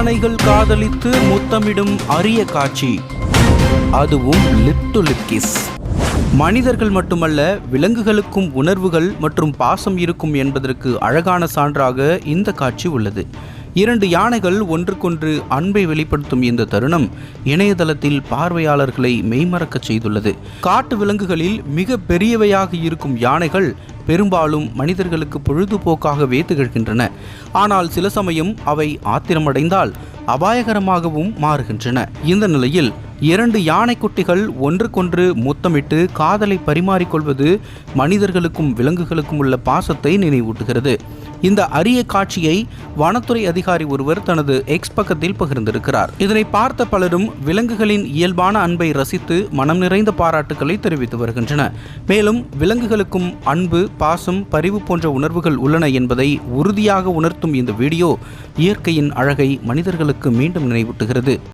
யானைகள் காதலித்து முத்தமிடும் அரிய காட்சி. அதுவும் லிப் டு லிப் கிஸ் மனிதர்கள் மட்டுமல்ல விலங்குகளுக்கும் உணர்வுகள் மற்றும் பாசம் இருக்கும் என்பதற்கு அழகான சான்றாக இந்த காட்சி உள்ளது. இரண்டு யானைகள் ஒன்றுக்கொன்று அன்பை வெளிப்படுத்தும் இந்த தருணம் இணையதளத்தில் பார்வையாளர்களை மெய்மறக்கச் செய்துள்ளது. காட்டு விலங்குகளில் மிக பெரியவையாக இருக்கும் யானைகள் பெரும்பாலும் மனிதர்களுக்கு பொழுதுபோக்காகவே திகழ்கின்றன. ஆனால் சில சமயம் அவை ஆத்திரமடைந்தால் அபாயகரமாகவும் மாறுகின்றன. இந்த நிலையில் இரண்டு யானைக்குட்டிகள் ஒன்றுக்கொன்று முத்தமிட்டு காதலை பரிமாறிக்கொள்வது மனிதர்களுக்கும் விலங்குகளுக்கும் உள்ள பாசத்தை நினைவூட்டுகிறது. இந்த அரிய காட்சியை வனத்துறை அதிகாரி ஒருவர் தனது எக்ஸ் பக்கத்தில் பகிர்ந்திருக்கிறார். இதனை பார்த்த பலரும் விலங்குகளின் இயல்பான அன்பை ரசித்து மனம் நிறைந்த பாராட்டுக்களை தெரிவித்து வருகின்றன மேலும் விலங்குகளுக்கும் அன்பு பாசம் பரிவு போன்ற உணர்வுகள் உள்ளன என்பதை உறுதியாக உணர்த்தும் இந்த வீடியோ இயற்கையின் அழகை மனிதர்களுக்கு மீண்டும் நினைவூட்டுகிறது.